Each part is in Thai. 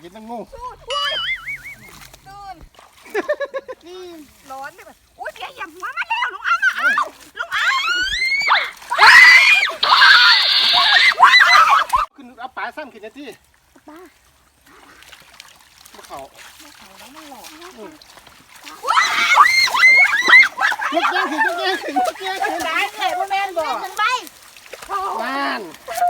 เห็นทั้งงูสูดอุ้ยตื่นตื่นร้อนเลยแบบอุ้ยเพียหยียบหัวมาแล้วลุงอ้ามาเอาลุงอ้าขึ้นเอาปลาซ้ำขึ้นนะที่บ้ามาเขาเขาแล้วมันหลอกยกแย่งขึ้นยกแย่งขึ้นยกแย่งขึ้นตายเลยพ่อแม่บอกมันไปนั่นมันเล่น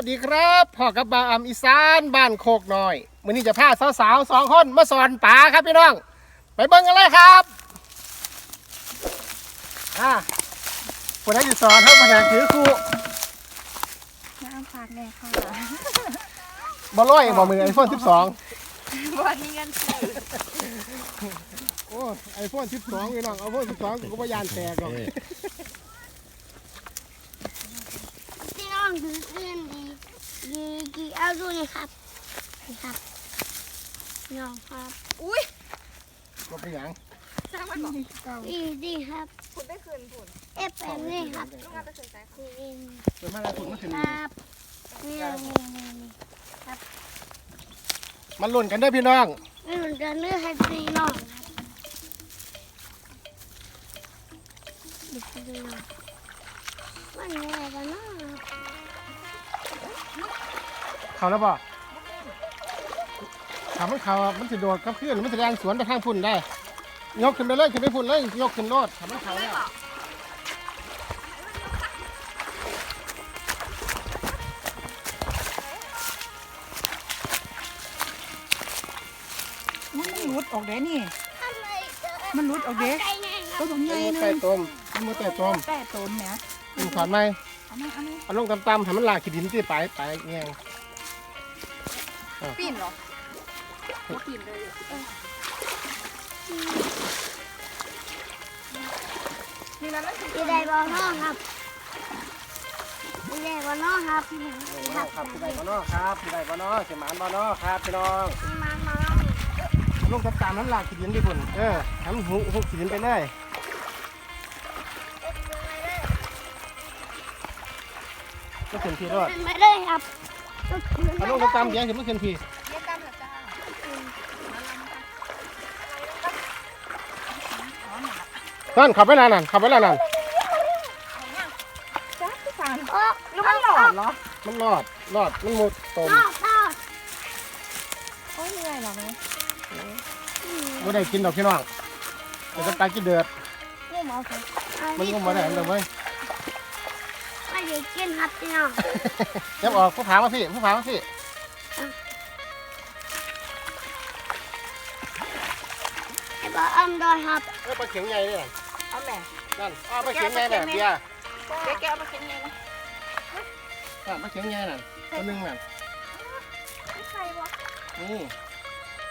วัสดีครับพ่อกับบาวอำอีสานบ้านโคกน้อยมื้อนี้จะพาสาวๆสองคนมาสอนปลาครับพี่น้อง ไปเบิ่งกันเลยครับอ่าคนนั้นอยู่สอนเขามาแข่งถือคู่น้ำฝากแน่ค่ะบอลลอยบอมือไอโฟน12วันนี้กันสิโอ้ไอโฟน12พี่น้องไอโฟน12กูก็บ่ยานแตกหรอกพี่น้องถือขึ้นดี ดีดีเอาดูนี่ครับนี่ครับน้องครับอุ้ยบ่เป็นหยังสร้างมันบอกดีดีครับคุณได้คืนคุณเอฟแบบนี้ครับลุงอ้าไปคืนใจค่ะดีเดี๋ยวมาแล้วคุณมาถึงครับนี่นี่นี่นี่มันลุ่นกันเด้อพี่น้องนี่มันจะเลือกให้พี่น้องครับดูพี่น้องมันยังไงกันเนาะ เขาแล้วบ่ถามมันเขามันจะโดดกับขึ้นมันจะแรงสวนไปทางพุ่นได้ ยกขึ้นไปเลยขึ้นไปพุ่นเลยยกขึ้นโลดถามมันเขาแล้วมันรุดออกเด้นี่ทำไมเจอมันรุดออกเด้ใจไงคตัรัวบตรงใหญ่มันนึไก่งต้มมันมือไก่ต้มแต่ต้นเนี่ยมันถอนไหม เอามาเอามาเอาลงตำๆให้มันลากขี้ดินที่ไปไปเงี้ยปีนเหรอบ่ปีนเลยนี่นะนั่นคือดีได้บอลน้องครับดีได้บอลน้องครับพี่น้องครับครับพี่ได้บ่เนาะครับพี่ได้บ่เนาะเสียหมานบ่เนาะครับพี่น้องมามาเอาลงตำๆนั้นลากขี้ดินที่พุ่นเออทำหูหุบขี้ดินไปเลย ก็ขึ้นพี่รอดเป็นไม่ได้ครับก็คือเอาลงตำๆเดี๋ยวถึงไม่ขึ้นพี่เรียกตามเถอะจ้านั่นขับไปแล้วนั่นขับไปแล้วนั่นจ้าพี่ฟังโอ้แล้วมันหลอดเหรอ มันรอดรอดมันหมดตมนอกนอกโอ้ยเหนื่อยเหรอแม่ไม่ได้กินดอกพี่น้องแต่จะตายกินเดือดงูเอาไปมันก็มาได้อันเดียวเว้ย ไม่ได้กินครับพี่น้องเก็บออกผู้ผามาพี่ผู้ผามาพี่ไอ้บอลอัมดอยครับเออปลาเข็งใหญ่เลยเอาแม่นั่นอ้าวปลาเข็งใหญ่แบบเบียร์แกแกเอามากินไงนะนั่นปลาเข็งใหญ่นั่นตัวหนึงนั่นไม่ใครวะนี่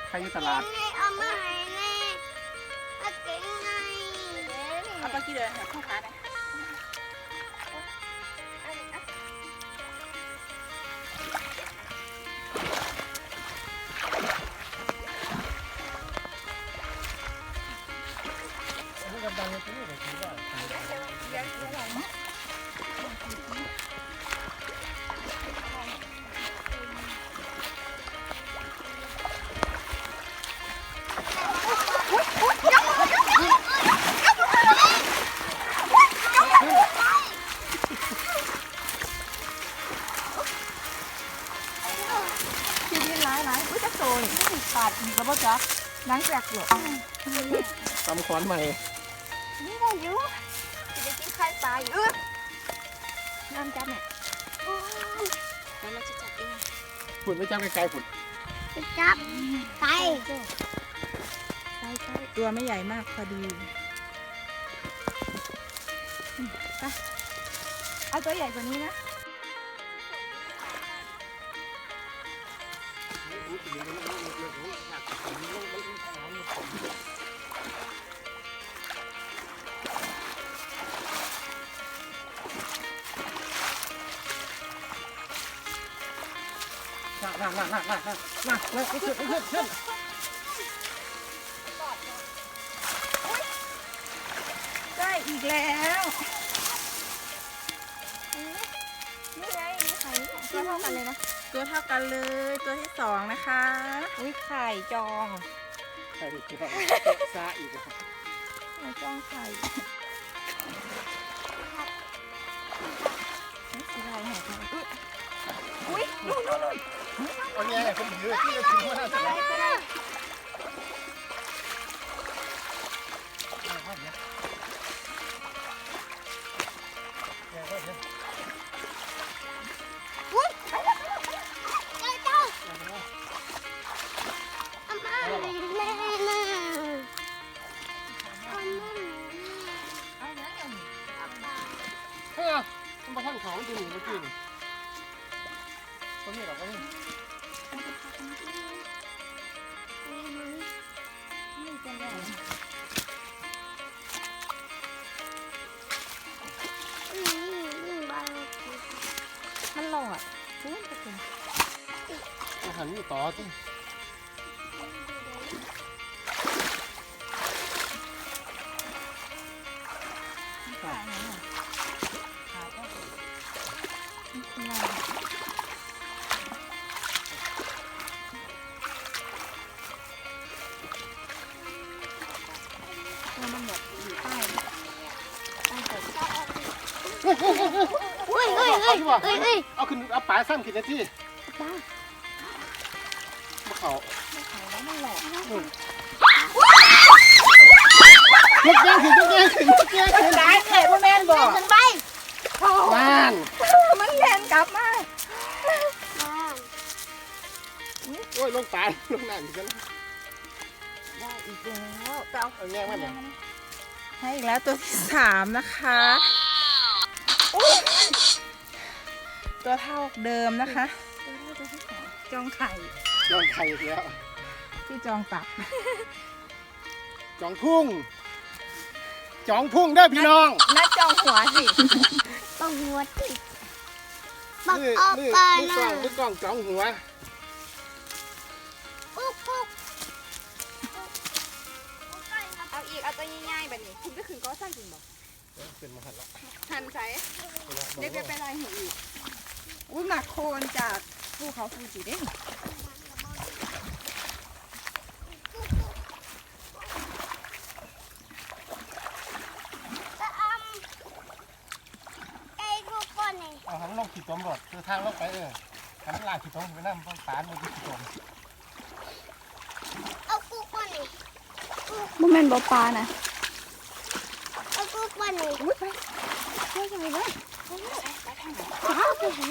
ใครอยู่ตลาดไงเอามาให้แน่เอาเก่งไงเอาไปกี่เดือนค่ะข้าวขาได้ ที่ดินร้ายร้ายอุ้ยจะโตนี่ปาดมีกระบอกจ๊ะนังแจกเหรอ ตำขอนใหม่ นี่ได้อยู่จะได้กินไข่ปลาอยู่อึดน้ำจับเนี่ยแล้วเราจะจับเองฝุ่นไม่จับไกลๆฝุ่นไปจับไปตัวไม่ใหญ่มากพอดีเอาตัวใหญ่กว่านี้นะ มามามามามามาขึ้นขึ้นขึ้นได้อีกแล้วนี่ไงมีไข่ตัวเท่ากันเลยนะ ตัวเท่ากันเลยตัวที่สองนะคะ อุ้ยไข่จองไข่จองซาอีกไข่จองไข่สีอะไรหายไป อุ้ยนู่นนู่นนู่นเอาแง่คนเยอะที่จะถึงมาสิอุ้ยเจ้าเจ้าอาม่าแม่น่ะคนนั่นอะไรนะอาม่าเฮ้ยมันมาทำของจริงเมื่อกี้นี่ ก็มีหรอกก็มีมันหลอดเพื่อนไปกินอาหารอยู่ต่อจริ เฮ้ยเฮ้ยเฮ้ยเฮ้ย เอาขึ้นเอาปลายซ้ำขึ้นนาทีบ้ามาเขาไม่ขายแล้วมันหลอดยกแย่งขึ้นยกแย่งขึ้นยกแย่งขึ้นได้เอ๋พ่อแม่นบอกขึ้นไปนั่นมันเล่นกลับมาโอ้ยลงปลาลงน้ำอีกแล้วได้อีกแล้วไปเอาเอาแง่มันเนี่ยให้อีกแล้วตัวที่สามนะคะอุ๊ย ตัวเท่าเดิมนะคะ จองไข่ จองไข่อีกแล้วที่จองตับ จองพุ่ง จองพุ่งเด้อพี่น้อง นัดจองหัวสิปักหัวติดปักมือออกมือไปมือกล้นะองมือกล้องจองหัวกุ๊กกุ๊กเอาอีก เอาตัวใหญ่ๆแบบนี้ คุณไปขึ้นก็สั้นจริงบอกเป็นมหันละหันใส่เด็กไปเป็นอะไรหูอีก อุ้ยหมักโคนจากภูเขาฟูจิเด้งตะอำไอ้กุ๊กก่อนนี่เอาหันลงขีดตมรถคือทางลงไปเออหันลากขีดตมไปนั่งต้นตาลมันคือขีดตมเอากุ๊กก่อนนี่มันเป็นบอปลานะเอากุ๊กก่อนนี่อุ้ยไปเฮ้ยยังไงวะไก่กุ๊กไก่ยำมากุ๊กเบี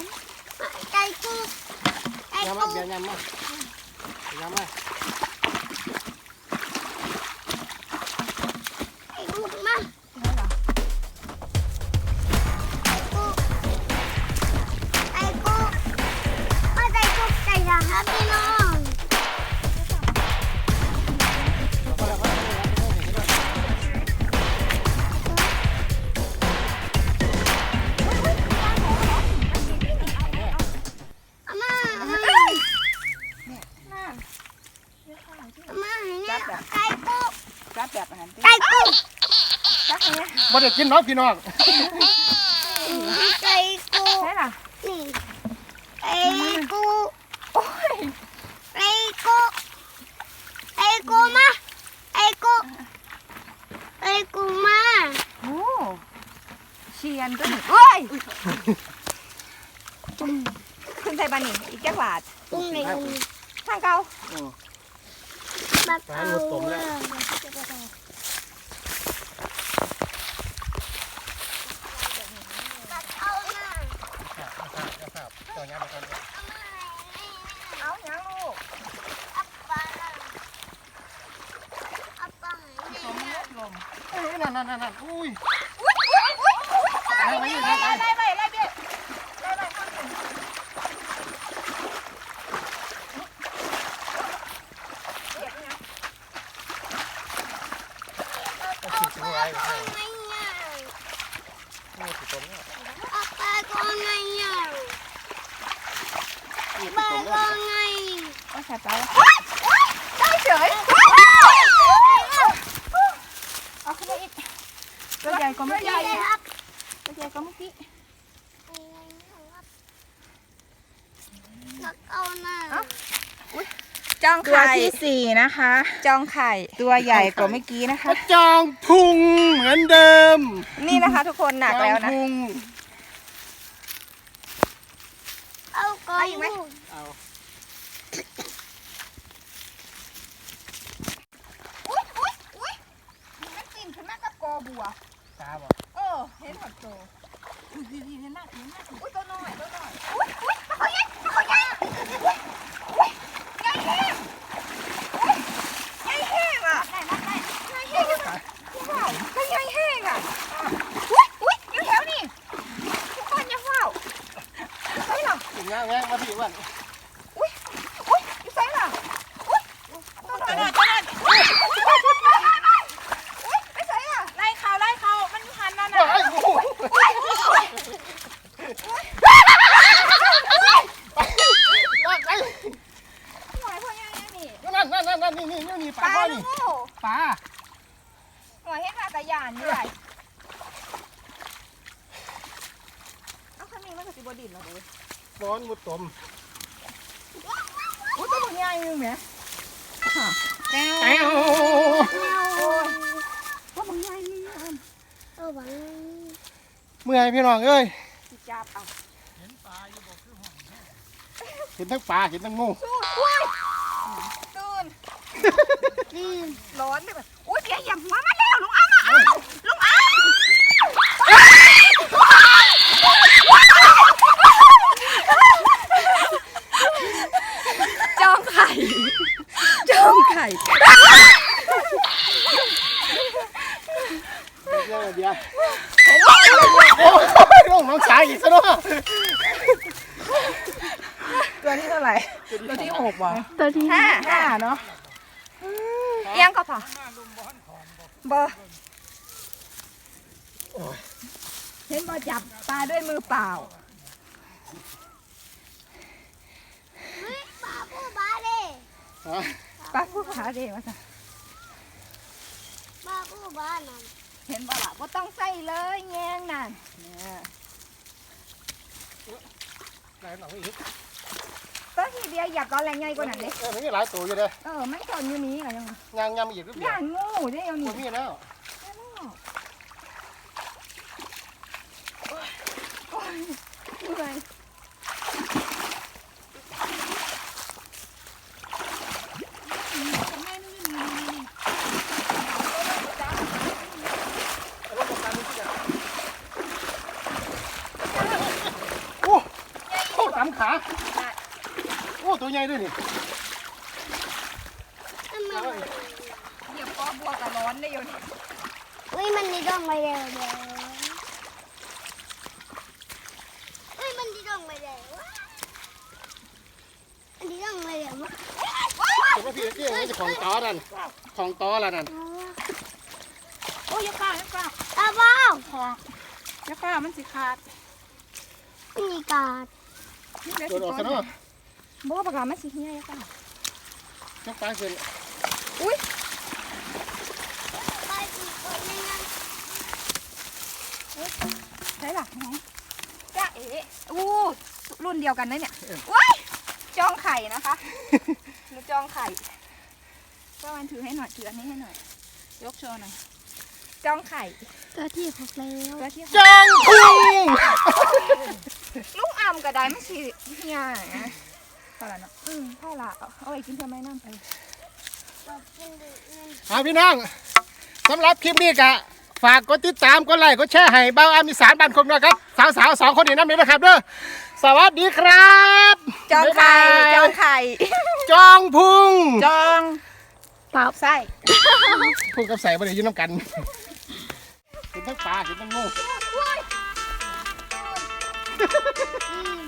Đây cô. Đây cô. เนี่ยไก่กุ๊กจับแบบอาหารไก่กุ๊กจับอย่างเงี้ยบ่ได้กินเน้องพี่น้องไก่กุ๊กใช่ล่ะนี่ไก่กุ๊กไก่กุ๊กไก่กุ๊กมาไก่กุ๊กไก่กุ๊กมาโอ้เชียนก็หนึ่งเอ้ยขึ้นใส่บานี่อีกแก้วบาทตุ้งเลยทางเก่า แบบเอาแบบเอามาต่อยำมาก่อนเอาอย่างลูกอัปปะอัปปะผมลดลมเอ้ยนั่นนั่นนั่นอุ้ย ไก่ นั่งไว้นี่นั่งไป ไล่ไปไล่ไปไล่ไปข้างหนึ่ง เอาขีดถึงไว้ก่อนไงเนี่ยนี่ขีดตรงนี้เอาไจองตัวไข่ ที่สี่นะคะจองไข่ ตัวใหญ่กว่าเมื่อกี้นะคะกระจองพุงเหมือนเดิมนี่นะคะ ทุกคนหนักแล้วนะจองพุงเอาก่อนเอาอีกไหมเอาอุ้ยอุ้ยอุ้ยมันปีนขึ้นมากับกอบัว ตาบอกเออเห็นหมดตัวอุ้ยดีดีเห็นหน้าเห็นหน้าอุ้ยตัวน้อยตัวน้อยอุ้ยอุ้ยเขาใหญ่เขาใหญ่อุ้ยอุ้ยใหญ่แห้งอุ้ยใหญ่แห้งอะได้ได้ใหญ่แห้งอะว้าวก็ใหญ่แห้งอะอุ้ยอุ้ยอยู่แถวนี่ทุกคนอย่าเฝ้าไปหรอ ถึงง่ายแง่มาพี่อ้วัน อุ้ยอุ้ยอยู่ไสล่ะอุ้ยตัวน้อยตัวน้อยอุ้ยอุ้ยไปไสอะไล่เขาไล่เขามันหันนั่นน่ะ ไอ้กูลากไป หน่อยพ่อยังยังนี่ นั่นนั่นนั่นนั่นนี่นี่นี่นี่ปปลาลาพ่อลูนี่กปลาหน่อยเห็นมาแต่ยานอยู่ไหนเอาข้างนี้มันก็สิบดินแล้วเด้บอนมุดตมอุ้ยตัวมันใหญ่อยู่แหมแก้แอ้วโอ้ยตัวมันใหญ่นี่อันเอาไว้เมื่อยพี่น้องเอ้ยสิจับเอาเห็นทั้งปลาเห็นทั้งงู สู้ว้ายตื่น ร้อนเลยแบบอุ้ยเสียหยับหัวมาแล้วลุงอ้ามาลุงอ้าจ้องไข่จ้องไข่เดี๋ยวเดี๋ยวโอ้ยน้องน้องสายอีกซะเนาะตัวที่เท่าไหร่ตัวที่หกว่ะตัวที่ห้าห้าเนาะ เอียงก็พอเบอร์เห็นมาจับปลาด้วยมือเปล่าเฮ้ยปลาผู้บาเด้ฮะปลาผู้ขาเดียวจ้ะปลาผู้บานั่นเห็นบ่ล่ะว่าต้องใส่เลยแงงนั่นเนี่ยไหนหนังอีก ตัวที่เดียวอยากตอนแรงใหญ่กว่านั้นเลยเออมันมีหลายตัวอยู่เลยเออมันจนอยู่นี้อะยังยางยำอีกหรือเปล่าย่านงูได้ยังตันี่วมีแล้วเหนื่อยโอ้โอ้สามขาโอ้ ตัวใหญ่ด้วยนี่ทำไมมันเหยียบคอบัวกับร้อนได้อยู่นี่เฮ้ยมันดีดองไม่ได้เลยเฮ้ยมันดีดองไม่ได้วะมันดีดองไม่ได้วะตัวพี่เกี้ยงจะของตอนั่นของตอละนั่นโอ้ยอยาฟ้าอยาฟ้าตาบ้าคออยาฟ้ามันสิขาดมันมีกาดนี่เลยโดนออกซะเนาะ บ่ปากกามันสิเฮียอยาฟ้าจักปลาเกินไปอีกคนนึงนะใช่หรอน้องจ้าเอ๋อู้รุ่นเดียวกันนะเนี่ยว้ายจองไข่นะคะหนูจองไข่ก็มันถือให้หน่อยถืออันนี้ให้หน่อย ยกโชว์หน่อยจองไข่ตัวที่หกแล้วตัวที่จองพุงลูกอ่ำกระไดมันสิเฮียนะ พอละเนาะอืมพอละเอาเอาไว้กินเพื่อไม่น้ำไปเอาพี่น้องสำหรับคลิปนี้กะ ฝากกดติดตามกดไลค์กดแชร์ให้เบาอามิสานบ้านคมนะครับสาวๆสองคนนี้นะมีไหมครับเด้อสวัสดีครับจองไข่บ๊ายบายจองไข่จองพุงจองเปล่าไส้ พุงกับใส่บริยืนน้ำกันเห็นทั้งปลาเห็นทั้งงูเอุ้